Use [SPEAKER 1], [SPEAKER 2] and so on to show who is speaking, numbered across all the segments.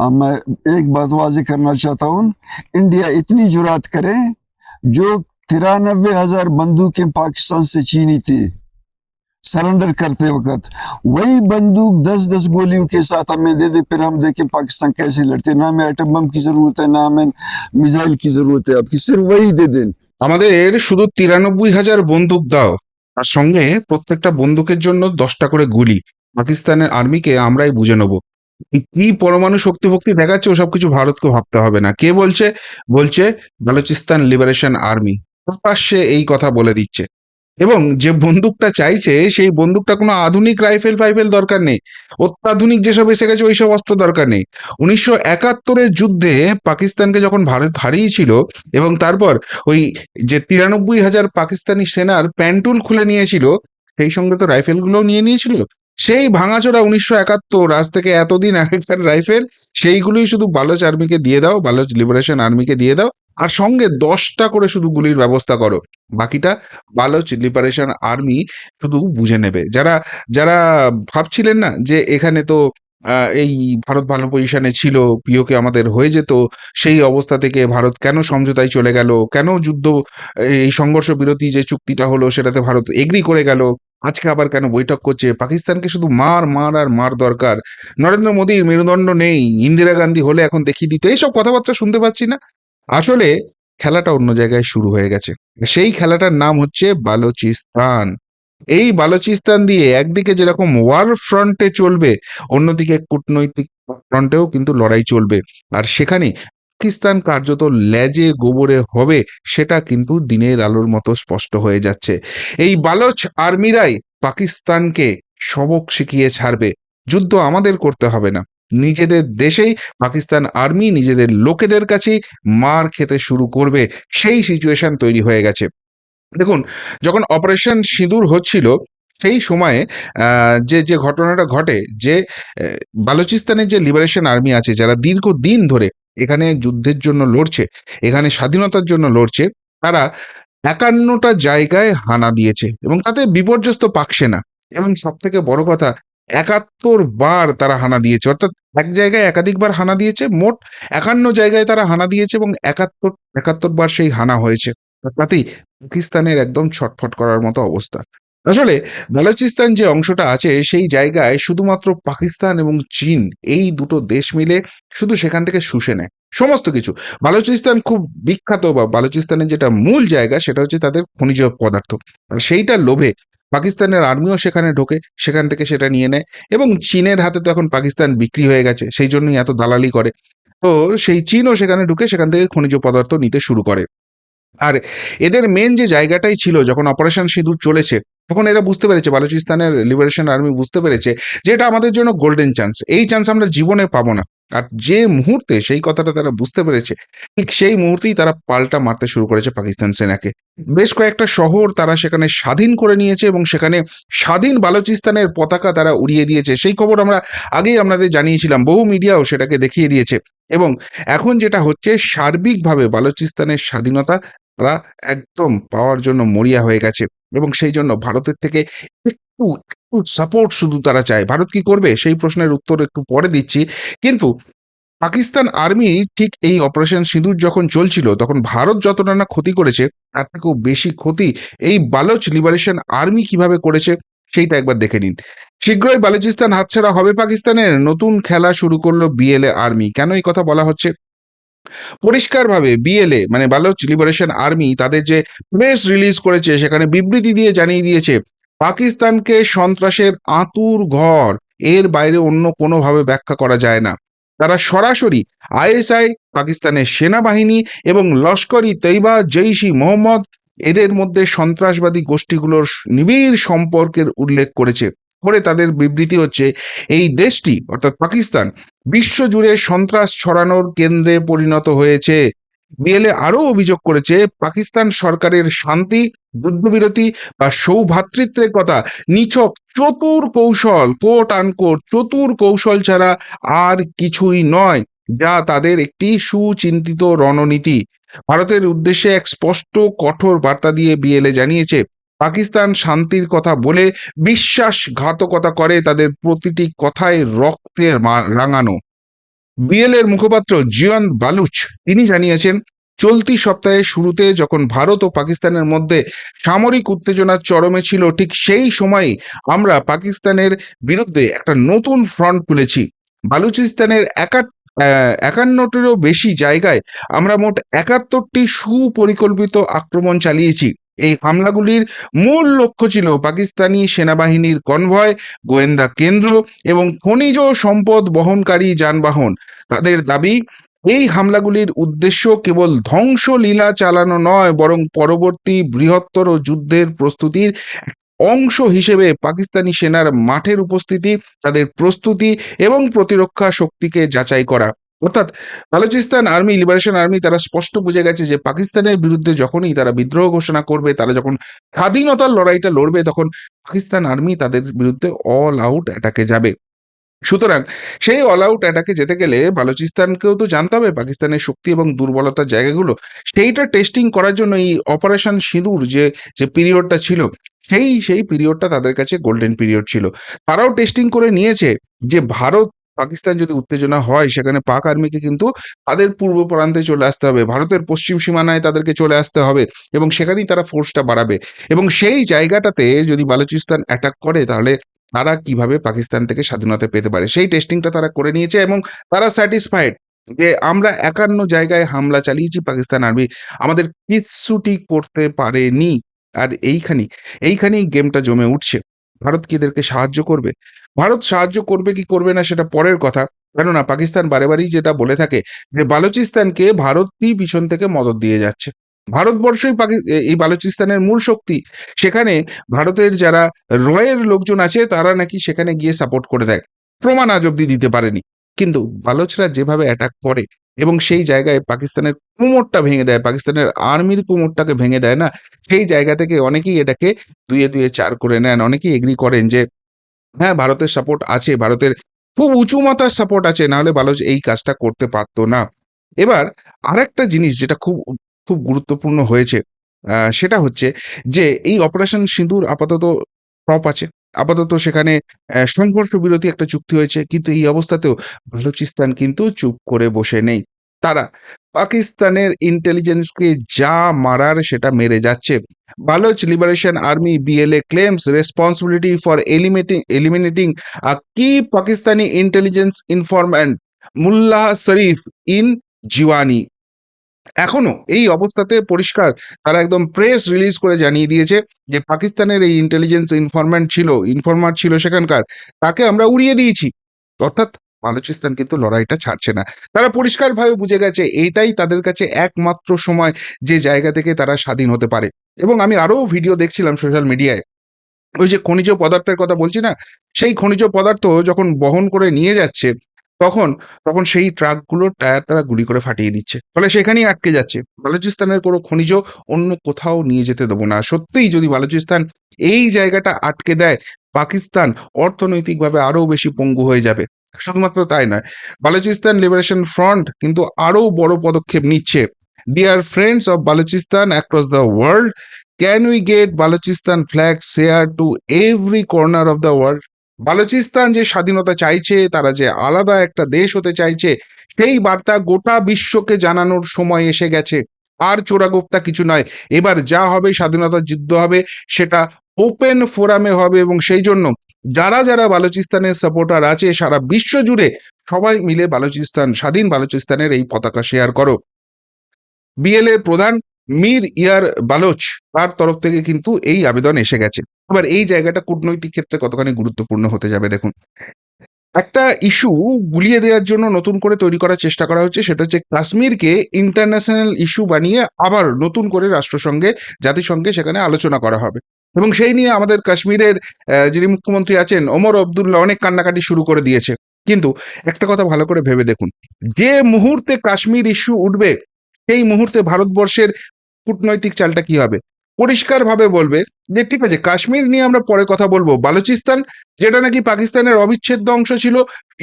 [SPEAKER 1] अब मैं एक बात वाजे करना चाहता हूँ इंडिया इतनी जुरात करे जो तिरानबे हजार बंदूकें पाकिस्तान से छीनी थी सरेंडर करते वक्त वही बंदूक दस दस गोलियों के साथ हमें दे दे फिर हम देखें पाकिस्तान कैसे लड़ते ना हमें एटम बम की जरूरत है ना हमें मिसाइल की जरूरत है आपकी सिर्फ वही दे दें
[SPEAKER 2] আমাদের শুধু তিরানব্বই হাজার বন্দুক দাও তার সঙ্গে প্রত্যেকটা বন্দুকের জন্য দশটা করে গুলি পাকিস্তানের আর্মিকে আমরাই বুঝে নেবো কি পরমাণু শক্তি ভক্তি দেখাচ্ছে, ওসব কিছু ভারতকে ভাবতে হবে না। কে বলছে? বলছে বালুচিস্তান লিবারেশন আর্মি। প্রকাশ্যে এই কথা বলে দিচ্ছে। এবং যে বন্দুকটা চাইছে, সেই বন্দুকটা কোনো আধুনিক রাইফেল ফাইফেল দরকার নেই। অত্যাধুনিক যেসব এসে গেছে, ওইসব অস্ত্র দরকার নেই। উনিশশো একাত্তরের যুদ্ধে পাকিস্তানকে যখন ভারত হারিয়েছিল, এবং তারপর ওই যে তিরানব্বই হাজার পাকিস্তানি সেনার প্যান্টুল খুলে নিয়েছিল, সেই সঙ্গে তো রাইফেলগুলোও নিয়ে নিয়েছিল। সেই ভাঙাচোরা উনিশশো একাত্তর, আজ থেকে এতদিন আগেকার রাইফেল সেইগুলোই শুধু বালোচ আর্মিকে দিয়ে দাও বালোচ লিবারেশন আর্মিকে দিয়ে দাও, আর সঙ্গে দশটা করে শুধু গুলির ব্যবস্থা করো। বাকিটা বালোচ লিবারেশন আর্মি শুধু বুঝে নেবে। যারা যারা ভাবছিলেন না যে এখানে তো এই ভারত ভালো পজিশনে ছিল পিওকে আমাদের হয়ে যেত, সেই অবস্থা থেকে ভারত কেন সমঝোতায় চলে গেল? কেন যুদ্ধ, এই সংঘর্ষ বিরতি যে চুক্তিটা হলো, সেটাতে ভারত এগ্রি করে গেল? আজকে আবার কেন বৈঠক করছে? পাকিস্তানকে শুধু মার মার আর মার দরকার। নরেন্দ্র মোদীর মেরুদণ্ড নেই। ইন্দিরা গান্ধী হলে এখন দেখিয়ে দিত। এইসব কথাবার্তা শুনতে পাচ্ছি না। আসলে খেলাটা অন্য জায়গায় শুরু হয়ে গেছে। সেই খেলাটার নাম হচ্ছে বালোচিস্তান। এই বালোচিস্তান দিয়ে একদিকে যেরকম ওয়ার ফ্রন্টে চলবে, অন্যদিকে কূটনৈতিক ফ্রন্টেও কিন্তু লড়াই চলবে। আর সেখানে পাকিস্তান কার্যত লেজে গোবরে হবে, সেটা কিন্তু দিনের আলোর মতো স্পষ্ট হয়ে যাচ্ছে। এই বালোচ আর্মিরাই পাকিস্তানকে সবক শিখিয়ে ছাড়বে। যুদ্ধ আমাদের করতে হবে না। নিজেদের দেশেই পাকিস্তান আর্মি, নিজেদের লোকেদের কাছেই মার খেতে শুরু করবে। সেই সিচুয়েশন তৈরি হয়ে গেছে। দেখুন, যখন অপারেশন সিঁদুর হচ্ছিল, সেই সময়ে যে যে ঘটনাটা ঘটে, যে বালুচিস্তানের যে লিবারেশন আর্মি আছে, যারা দীর্ঘ দিন ধরে এখানে যুদ্ধের জন্য লড়ছে, এখানে স্বাধীনতার জন্য লড়ছে, তারা একান্নটা জায়গায় হানা দিয়েছে এবং তাতে বিপর্যস্ত পাকছে না। এবং সব থেকে বড় কথা, একাত্তর বার তারা হানা দিয়েছে, অর্থাৎ এক জায়গায় একাধিকবার হানা দিয়েছে, মোট একান্ন জায়গায় তারা হানা দিয়েছে এবং একাত্তর একাত্তর বার সেই হানা হয়েছে। তাতেই পাকিস্তানের একদম ছটফট করার মতো অবস্থা। আসলে বালুচিস্তান যে অংশটা আছে, সেই জায়গায় শুধুমাত্র পাকিস্তান এবং চীন এই দুটো দেশ মিলে শুধু সেখান থেকে শুষে নেয়। সমস্ত কিছু। বালুচিস্তান খুব বিখ্যাত বা বালুচিস্তানের যেটা মূল জায়গা সেটা হচ্ছে তাদের খনিজ পদার্থ। আর সেইটার লোভে পাকিস্তানের আর্মিও সেখানে ঢোকে, সেখান থেকে সেটা নিয়ে নেয় এবং চীনের হাতে তো এখন পাকিস্তান বিক্রি হয়ে গেছে, সেই জন্যই এত দালালি করে। তো সেই চীনও সেখানে ঢুকে সেখান থেকে খনিজ পদার্থ নিতে শুরু করে। আর এদের মেন যে জায়গাটাই ছিল যখন অপারেশন সিঁদুর চলেছে তখন এরা বুঝতে পেরেছে, বালুচিস্তানের লিবারেশন আর্মি বুঝতে পেরেছে যে এটা আমাদের জন্য গোল্ডেন চান্স এই চান্স আমরা জীবনে পাবো না। আর যে মুহূর্তে সেই কথাটা তারা বুঝতে পেরেছে, ঠিক সেই মুহূর্তেই তারা পাল্টা মারতে শুরু করেছে পাকিস্তান সেনাকে। বেশ কয়েকটা শহর তারা সেখানে স্বাধীন করে নিয়েছে এবং সেখানে স্বাধীন বালুচিস্তানের পতাকা তারা উড়িয়ে দিয়েছে। সেই খবর আমরা আগেই আপনাদের জানিয়েছিলাম, বহু মিডিয়াও সেটাকে দেখিয়ে দিয়েছে। এবং এখন যেটা হচ্ছে, সার্বিকভাবে বালুচিস্তানের স্বাধীনতা তারা একদম পাওয়ার জন্য মরিয়া হয়ে গেছে। এবং সেই জন্য ভারতের থেকে একটু একটু সাপোর্ট শুধু তারা চায়। ভারত কি করবে? সেই প্রশ্নের উত্তর একটু পরে দিচ্ছি। কিন্তু পাকিস্তান আর্মি ঠিক এই অপারেশন সিঁদুর যখন চলছিল, তখন ভারত যতটা না ক্ষতি করেছে, তার থেকেও বেশি ক্ষতি এই বালোচ লিবারেশন আর্মি কীভাবে করেছে, সেইটা একবার দেখে নিন। শীঘ্রই বালুচিস্তান হাতছাড়া হবে পাকিস্তানের। নতুন খেলা শুরু করল বিএলএ আর্মি কেন এই কথা বলা হচ্ছে? পরিষ্কারভাবে বিএলএ মানে বালোচ লিবারেশন আর্মি তাদের যে প্রেস রিলিজ করেছে, সেখানে বিবৃতি দিয়ে জানিয়ে দিয়েছে, পাকিস্তানকে সন্ত্রাসের আতুর ঘর, এর বাইরে অন্য কোনোভাবে ব্যাখ্যা করা যায় না। তারা সরাসরি আইএসআই পাকিস্তানের সেনাবাহিনী এবং লস্করি তৈবা জৈশি মোহাম্মদ, এদের মধ্যে সন্ত্রাসবাদী গোষ্ঠীগুলোর নিবিড় সম্পর্কের উল্লেখ করেছে। করে তাদের বিবৃতি হচ্ছে, এই দেশটি, অর্থাৎ পাকিস্তান, বিশ্বজুড়ে সন্ত্রাস ছড়ানোর কেন্দ্রে পরিণত হয়েছে। বিএলএ আরও অভিযোগ করেছে, পাকিস্তান সরকারের শান্তি, যুদ্ধবিরতি বা সৌভ্রাতৃত্বের কথা নিছক চতুর কৌশল কোট আনকোট চতুর কৌশল ছাড়া আর কিছুই নয়, যা তাদের একটি সুচিন্তিত রণনীতি। ভারতের উদ্দেশ্যে এক স্পষ্ট কঠোর বার্তা দিয়ে বিএলএ জানিয়েছে পাকিস্তান শান্তির কথা বলে বিশ্বাসঘাতকতা করে তাদের প্রতিটি কথায় রক্তে রাঙানো। বিএল এর মুখপাত্র জিয়ান বালুচ, তিনি জানিয়েছেন, চলতি সপ্তাহের শুরুতে যখন ভারত ও পাকিস্তানের মধ্যে সামরিক উত্তেজনার চরমে ছিল, ঠিক সেই সময়ই আমরা পাকিস্তানের বিরুদ্ধে একটা নতুন ফ্রন্ট খুলেছি বালুচিস্তানের একান্নটিরও বেশি জায়গায় আমরা মোট একাত্তরটি সুপরিকল্পিত আক্রমণ চালিয়েছি। এই হামলাগুলির মূল লক্ষ্য ছিল পাকিস্তানি সেনাবাহিনীর কনভয়, গোয়েন্দা কেন্দ্র এবং খনিজ সম্পদ বহনকারী যানবাহন। তাদের দাবি, এই হামলাগুলির উদ্দেশ্য কেবল ধ্বংসলীলা চালানো নয়, বরং পরবর্তী বৃহত্তর যুদ্ধের প্রস্তুতির অংশ হিসেবে পাকিস্তানি সেনার মাঠের উপস্থিতি, তাদের প্রস্তুতি এবং প্রতিরক্ষা শক্তিকে যাচাই করা। অর্থাৎ বালুচিস্তান আর্মি, লিবারেশন আর্মি তারা স্পষ্ট বুঝে গেছে যে পাকিস্তানের বিরুদ্ধে যখনই তারা বিদ্রোহ ঘোষণা করবে, তারা যখন স্বাধীনতার লড়াইটা লড়বে, তখন পাকিস্তান আর্মি তাদের বিরুদ্ধে অল আউট অ্যাটাকে যাবে। সুতরাং সেই অল আউট অ্যাটাকে যেতে গেলে বালুচিস্তানকেও তো জানতে হবে, পাকিস্তানের শক্তি এবং দুর্বলতার জায়গাগুলো। সেইটা টেস্টিং করার জন্য এই অপারেশন সিঁদুর যে যে পিরিয়ডটা ছিল, সেই সেই পিরিয়ডটা তাদের কাছে গোল্ডেন পিরিয়ড ছিল। তারাও টেস্টিং করে নিয়েছে যে ভারত পাকিস্তান যদি উত্তেজনা হয়, সেখানে পাক আর্মিকে কিন্তু তাদের পূর্ব প্রান্তে চলে আসতে হবে। ভারতের পশ্চিম সীমানায় তাদেরকে চলে আসতে হবে এবং সেখানেই তারা ফোর্সটা বাড়াবে। এবং সেই জায়গাটাতে যদি বালুচিস্তান অ্যাটাক করে, তাহলে তারা কীভাবে পাকিস্তান থেকে স্বাধীনতা পেতে পারে? সেই টেস্টিংটা তারা করে নিয়েছে এবং তারা স্যাটিসফাইড যে আমরা একান্ন জায়গায় হামলা চালিয়েছি পাকিস্তান আর্মি। আমাদের কিচ্ছুটি করতে পারেনি। আর এইখানি এইখানেই গেমটা জমে উঠছে। ভারত কি এদেরকে সাহায্য করবে? ভারত সাহায্য করবে কি করবে না সেটা পরের কথা। কেননা পাকিস্তান বারে বারেই যেটা বলে থাকে যে, বালুচিস্তানকে ভারতই পিছন থেকে মদত দিয়ে যাচ্ছে। ভারতবর্ষই এই বালুচিস্তানের মূল শক্তি। সেখানে ভারতের যারা রয়ের লোকজন আছে, তারা নাকি সেখানে গিয়ে সাপোর্ট করে দেয়। প্রমাণ আজ অব্দি দিতে পারেনি। কিন্তু বালোচরা যেভাবে অ্যাটাক করে এবং সেই জায়গায় পাকিস্তানের কোমরটা ভেঙে দেয়, পাকিস্তানের আর্মির কোমরটাকে ভেঙে দেয় না? সেই জায়গা থেকে অনেকেই এটাকে দুয়ে দুয়ে চার করে নেন, অনেকেই এগ্রি করেন যে হ্যাঁ ভারতের সাপোর্ট আছে, ভারতের খুব উঁচু মাথার সাপোর্ট আছে নাহলে বালোচ এই কাজটা করতে পারতো না। এবার আরেকটা জিনিস যেটা খুব খুব গুরুত্বপূর্ণ হয়েছে সেটা হচ্ছে যে, এই অপারেশন সিঁদুর আপাতত টপ আছে। আপাতত সেখানে সংঘর্ষ বিরতি একটা চুক্তি হয়েছে, কিন্তু এই অবস্থাতেও বালুচিস্তান কিন্তু চুপ করে বসে নেই। তারা পাকিস্তানের ইন্টেলিজেন্সকে যা মারার সেটা মেরে যাচ্ছে। Baloch liberation army BLA claims responsibility for eliminating eliminating a কি Pakistani intelligence informant Mullah Sharif in Jiwani এখনও এই অবস্থাতে পরিষ্কার। তারা একদম প্রেস রিলিজ করে জানিয়ে দিয়েছে যে পাকিস্তানের এই ইন্টেলিজেন্স ইনফরম্যান্ট ছিল ইনফরমার ছিল সেখানকার, তাকে আমরা উড়িয়ে দিয়েছি। অর্থাৎ বালুচিস্তান কিন্তু লড়াইটা ছাড়ছে না। তারা পরিষ্কারভাবে বুঝে গেছে এইটাই তাদের কাছে একমাত্র সময় যে জায়গা থেকে তারা স্বাধীন হতে পারে। এবং আমি আরও ভিডিও দেখছিলাম সোশ্যাল মিডিয়ায় ওই যে খনিজ পদার্থের কথা বলছি না? সেই খনিজ পদার্থ যখন বহন করে নিয়ে যাচ্ছে তখন তখন সেই ট্রাকগুলোর টায়ার তারা গুলি করে ফাটিয়ে দিচ্ছে। ফলে সেখানেই আটকে যাচ্ছে। বালুচিস্তানের কোনো খনিজ অন্য কোথাও নিয়ে যেতে দেবো না। সত্যিই যদি বালুচিস্তান এই জায়গাটা আটকে দেয়, পাকিস্তান অর্থনৈতিকভাবে আরও বেশি পঙ্গু হয়ে যাবে। শুধুমাত্র তাই নয়, বালুচিস্তান লিবারেশন ফ্রন্ট কিন্তু আরও বড় পদক্ষেপ নিচ্ছে। Dear friends of Balochistan across the world can we get Balochistan flag share to every corner of the world Balochistan যে স্বাধীনতা চাইছে, তারা যে আলাদা একটা দেশ হতে চাইছে, সেই বার্তা গোটা বিশ্বকে জানানোর সময় এসে গেছে। আর চোরাগোপ্তা কিছু নয়। এবার যা হবে স্বাধীনতার যুদ্ধ হবে, সেটা ওপেন ফোরামে হবে এবং সেই জন্য যারা যারা বালুচিস্তানের সাপোর্টার আছে, সারা বিশ্ব জুড়ে সবাই মিলে বালুচিস্তান, স্বাধীন বালুচিস্তানের এই পতাকা শেয়ার করো। বিএল এর প্রধান মীর ইয়ার বালোচ, তার তরফ থেকে কিন্তু এই আবেদন এসে গেছে। এবার এই জায়গাটা কূটনৈতিক ক্ষেত্রে কতখানি গুরুত্বপূর্ণ হতে যাবে দেখুন। একটা ইস্যু গুলিয়ে দেওয়ার জন্য নতুন করে তৈরি করার চেষ্টা করা হচ্ছে, সেটা হচ্ছে কাশ্মীরকে ইন্টারন্যাশনাল ইস্যু বানিয়ে আবার নতুন করে রাষ্ট্রসংঘে, জাতিসংঘে সেখানে আলোচনা করা হবে। এবং সেই নিয়ে আমাদের কাশ্মীরের যিনি মুখ্যমন্ত্রী আছেন, ওমর আবদুল্লাহ অনেক কান্নাকাটি শুরু করে দিয়েছে। কিন্তু একটা কথা ভালো করে ভেবে দেখুন, যে মুহূর্তে কাশ্মীর ইস্যু উঠবে, সেই মুহূর্তে ভারতবর্ষের কূটনৈতিক চালটা কি হবে? পরিষ্কারভাবে বলবে যে, ঠিক আছে, কাশ্মীর নিয়ে আমরা পরে কথা বলব। বালুচিস্তান, যেটা নাকি পাকিস্তানের অবিচ্ছেদ্য অংশ ছিল,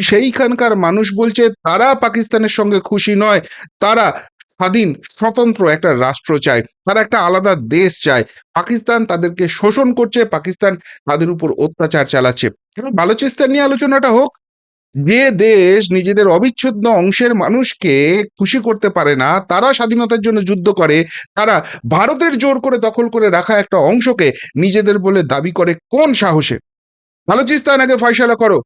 [SPEAKER 2] সেইখানকার মানুষ বলছে, তারা পাকিস্তানের সঙ্গে খুশি নয়। তারা স্বাধীন, স্বতন্ত্র একটা রাষ্ট্র চায়। তারা একটা আলাদা দেশ চায়। পাকিস্তান তাদেরকে শোষণ করছে, পাকিস্তান তাদের উপর অত্যাচার চালাচ্ছে। বালুচিস্তান নিয়ে আলোচনাটা হোক যে দেশ নিজেদের অবিচ্ছেদ্য অংশের মানুষকে খুশি করতে পারে না, তারা স্বাধীনতার জন্য যুদ্ধ করে, তারা ভারতের জোর করে দখল করে রাখা একটা অংশকে নিজেদের বলে দাবি করে কোন সাহসে? বালুচিস্তান আগে ফয়সালা করো।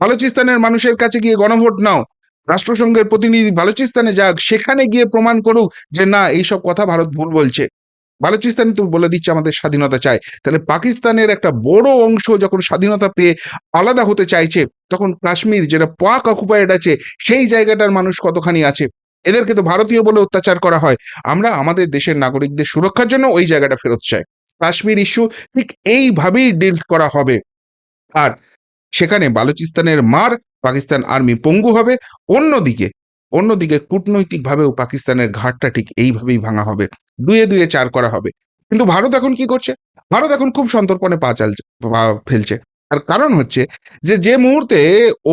[SPEAKER 2] বালুচিস্তানের মানুষের কাছে গিয়ে গণভোট নাও। রাষ্ট্রসংঘের প্রতিনিধি বালুচিস্তানে যাক, সেখানে গিয়ে প্রমাণ করুক যে না, এইসব কথা ভারত ভুল বলছে। বালুচিস্তান তো বলে দিচ্ছে আমাদের স্বাধীনতা চাই। তাহলে পাকিস্তানের একটা বড় অংশ যখন স্বাধীনতা পেয়ে আলাদা হতে চাইছে, তখন কাশ্মীর যেটা পাক অকুপাইড আছে, সেই জায়গাটার মানুষ কতখানি আছে? এদেরকে তো ভারতীয় বলে অত্যাচার করা হয়। আমরা আমাদের দেশের নাগরিকদের সুরক্ষার জন্য ওই জায়গাটা ফেরত চাই। কাশ্মীর ইস্যু ঠিক এইভাবেই ডিল করা হবে। আর সেখানে বালুচিস্তানের মার পাকিস্তান আর্মি পঙ্গু হবে। অন্যদিকে অন্যদিকে কূটনৈতিকভাবেও পাকিস্তানের ঘাটটা ঠিক এইভাবেই ভাঙা হবে, দুয়ে দুয়ে চার করা হবে। কিন্তু ভারত এখন কি করছে? ভারত এখন খুব সন্তর্পণে পা চালছে ফেলছে। আর কারণ হচ্ছে যে যে মুহূর্তে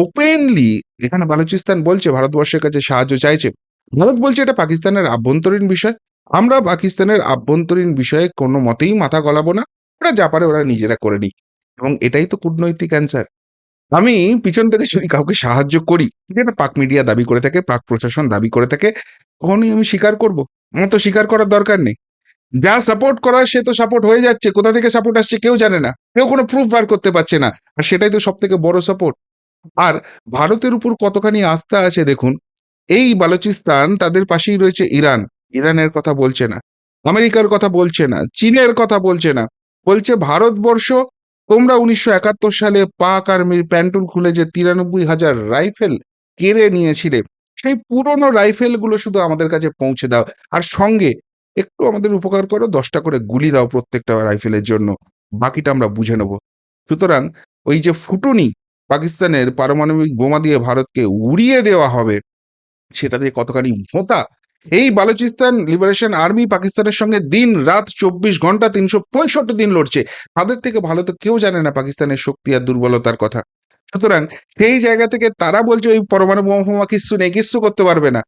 [SPEAKER 2] ওপেনলি এখানে বালুচিস্তান বলছে ভারতবর্ষের কাছে সাহায্য চাইছে, ভারত বলছে এটা পাকিস্তানের আভ্যন্তরীণ বিষয়। আমরা পাকিস্তানের আভ্যন্তরীণ বিষয়ে কোনো মতেই মাথা গলাবো না, ওরা যা পারে ওরা নিজেরা করে নিক। এবং এটাই তো কূটনৈতিক অ্যান্সার আমি পিছন থেকে যদি কাউকে সাহায্য করি যেটা পাক মিডিয়া দাবি করে থাকে, পাক প্রশাসন দাবি করে থাকে কখনোই আমি স্বীকার করব। আমার তো স্বীকার করার দরকার নেই। যা সাপোর্ট করার, সে তো সাপোর্ট হয়ে যাচ্ছে। কোথা থেকে সাপোর্ট আসছে কেউ জানে না। কেউ কোনো প্রুফ বার করতে পারছে না। আর সেটাই তো সব থেকে বড় সাপোর্ট আর ভারতের উপর কতখানি আস্থা আছে দেখুন, এই বালুচিস্তান তাদের পাশেই রয়েছে ইরান। ইরানের কথা বলছে না। আমেরিকার কথা বলছে না। চীনের কথা বলছে না। বলছে ভারতবর্ষ তোমরা উনিশশো একাত্তর সালে পাক আর্মির প্যান্টুল খুলে যে তিরানব্বই হাজার রাইফেল কেড়ে নিয়েছিলে, সেই পুরনো রাইফেলগুলো শুধু আমাদের কাছে পৌঁছে দাও। আর সঙ্গে একটু আমাদের উপকার করো, দশটা করে গুলি দাও প্রত্যেকটা রাইফেলের জন্য। বাকিটা আমরা বুঝে নেব। সুতরাং ওই যে ফুটুনি পাকিস্তানের পারমাণবিক বোমা দিয়ে ভারতকে উড়িয়ে দেওয়া হবে, সেটা দিয়ে কতখানি ভোঁতা এই বালুচিস্তান লিবারেশন আর্মি পাকিস্তানের সঙ্গে দিন রাত চব্বিশ ঘণ্টা তিনশো পঁয়ষট্টি দিন লড়ছে। তাদের থেকে ভালো তো কেউ জানে না পাকিস্তানের শক্তি আর দুর্বলতার কথা। সুতরাং সেই জায়গা থেকে তারা বলছে ওই পরমাণু বোমা কিচ্ছু নেই, কিচ্ছু করতে পারবে না।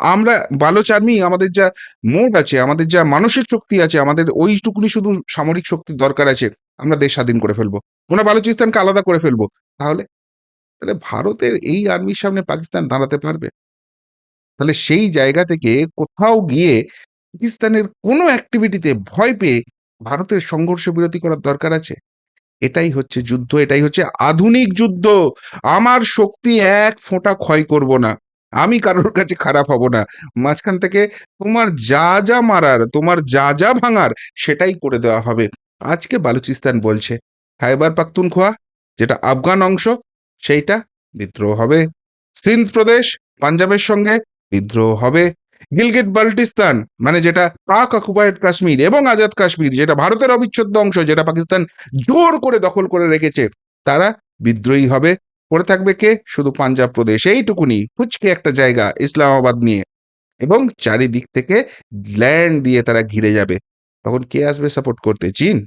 [SPEAKER 2] আমরা বালোচ আর্মি আমাদের যা মোট আছে, আমাদের যা মানসিক শক্তি আছে, আমাদের ওইটুকুনি শুধু সামরিক শক্তির দরকার আছে, আমরা দেশ স্বাধীন করে ফেলব। আমরা বালুচিস্তানকে আলাদা করে ফেলব। তাহলে তাহলে ভারতের এই আর্মির সামনে পাকিস্তান দাঁড়াতে পারবে? তাহলে সেই জায়গা থেকে কোথাও গিয়ে পাকিস্তানের কোনো অ্যাক্টিভিটিতে ভয় পেয়ে ভারতের সংঘর্ষ বিরতি করার দরকার আছে? এটাই হচ্ছে যুদ্ধ, এটাই হচ্ছে আধুনিক যুদ্ধ। আমার শক্তি এক ফোঁটা ক্ষয় করব না। আমি কারোর কাছে খারাপ হব না। মাঝখান থেকে তোমার যা যা মারার, তোমার যা যা ভাঙার, সেটাই করে দেওয়া হবে। আজকে বালুচিস্তান বলছে, খাইবার পাখতুনখোয়া, যেটা আফগান অংশ, সেইটা বিদ্রোহ হবে। সিন্ধ প্রদেশ, পাঞ্জাবের সঙ্গে বিদ্রোহ হবে। গিলগিট বাল্টিস্তান মানে যেটা পাক অকুপাইড কাশ্মীর এবং আজাদ কাশ্মীর, যেটা ভারতের অবিচ্ছেদ্য অংশ, যেটা পাকিস্তান জোর করে দখল করে রেখেছে, তারা বিদ্রোহী হবে। পড়ে থাকবে কে? শুধু পাঞ্জাব প্রদেশ। এইটুকুনি, ফুচকে একটা জায়গা, ইসলামাবাদ নিয়ে। এবং চারিদিক থেকে ল্যান্ড দিয়ে তারা ঘিরে যাবে। তখন কে আসবে সাপোর্ট করতে? চীন?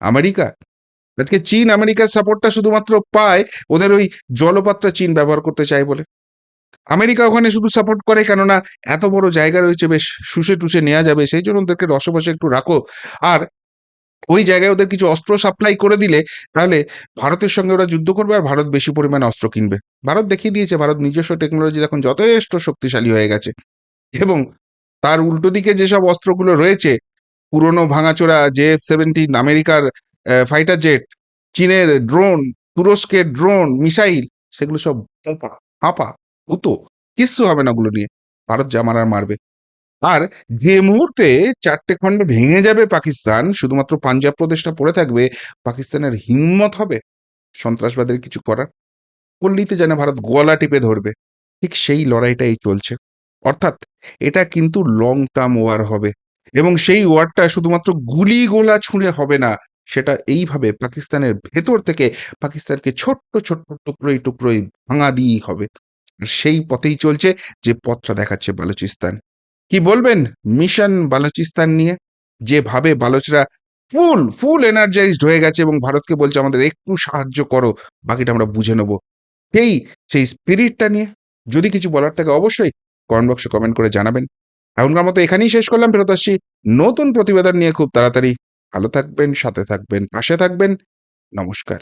[SPEAKER 2] আমেরিকা? আজকে চীন, আমেরিকার সাপোর্টটা শুধুমাত্র পায়? ওদের ওই জলপাত্রা চীন ব্যবহার করতে চায় বলে। আমেরিকা ওখানে শুধু সাপোর্ট করে কেননা এত বড় জায়গা রয়েছে, বেশ শুষে টুষে নেওয়া যাবে, সেই জন্য ওদেরকে রসে বসে একটু রাখো। আর ওই জায়গায় ওদের কিছু অস্ত্র সাপ্লাই করে দিলে তাহলে ভারতের সঙ্গে ওরা যুদ্ধ করবে আর ভারত বেশি পরিমাণে অস্ত্র কিনবে। ভারত দেখিয়ে দিয়েছে, ভারত নিজস্ব টেকনোলজি এখন যথেষ্ট শক্তিশালী হয়ে গেছে। এবং তার উল্টো দিকে যেসব অস্ত্রগুলো রয়েছে, পুরনো ভাঙাচোরা জে এফ সেভেন্টিন, আমেরিকার ফাইটার জেট চীনের ড্রোন তুরস্কের ড্রোন মিসাইল, সেগুলো সব হাঁপা। উতো কিচ্ছু হবে না ওগুলো নিয়ে। ভারত যা মারার মারবে। আর যে মুহূর্তে চারটে খণ্ডে ভেঙে যাবে পাকিস্তান, শুধুমাত্র পাঞ্জাব প্রদেশটা পড়ে থাকবে, পাকিস্তানের হিম্মত হবে সন্ত্রাসবাদের কিছু করার? করলেই তো জানে ভারত গলা টিপে ধরবে। ঠিক সেই লড়াইটাই চলছে। অর্থাৎ এটা কিন্তু লং টার্ম ওয়ার হবে। এবং সেই ওয়ারটা শুধুমাত্র গুলি গোলা ছুঁড়ে হবে না, সেটা এইভাবে পাকিস্তানের ভেতর থেকে পাকিস্তানকে ছোট্ট ছোট্ট টুকরোই টুকরোই ভাঙা দিয়েই হবে। আর সেই পথেই চলছে যে পথটা দেখাচ্ছে বালুচিস্তান। কি বলবেন মিশন বালুচিস্তান নিয়ে? যেভাবে বালোচরা ফুল ফুল এনার্জাইজড হয়ে গেছে এবং ভারতকে বলছে আমাদের একটু সাহায্য করো, বাকিটা আমরা বুঝে নেব। সেই সেই স্পিরিটটা নিয়ে। যদি কিছু বলার থাকে অবশ্যই কমেন্ট বক্সে কমেন্ট করে জানাবেন। এখনকার মতো এখানেই শেষ করলাম, ফেরত আসছি নতুন প্রতিবেদন নিয়ে। খুব তাড়াতাড়ি ভালো থাকবেন, সাথে থাকবেন, পাশে থাকবেন। নমস্কার।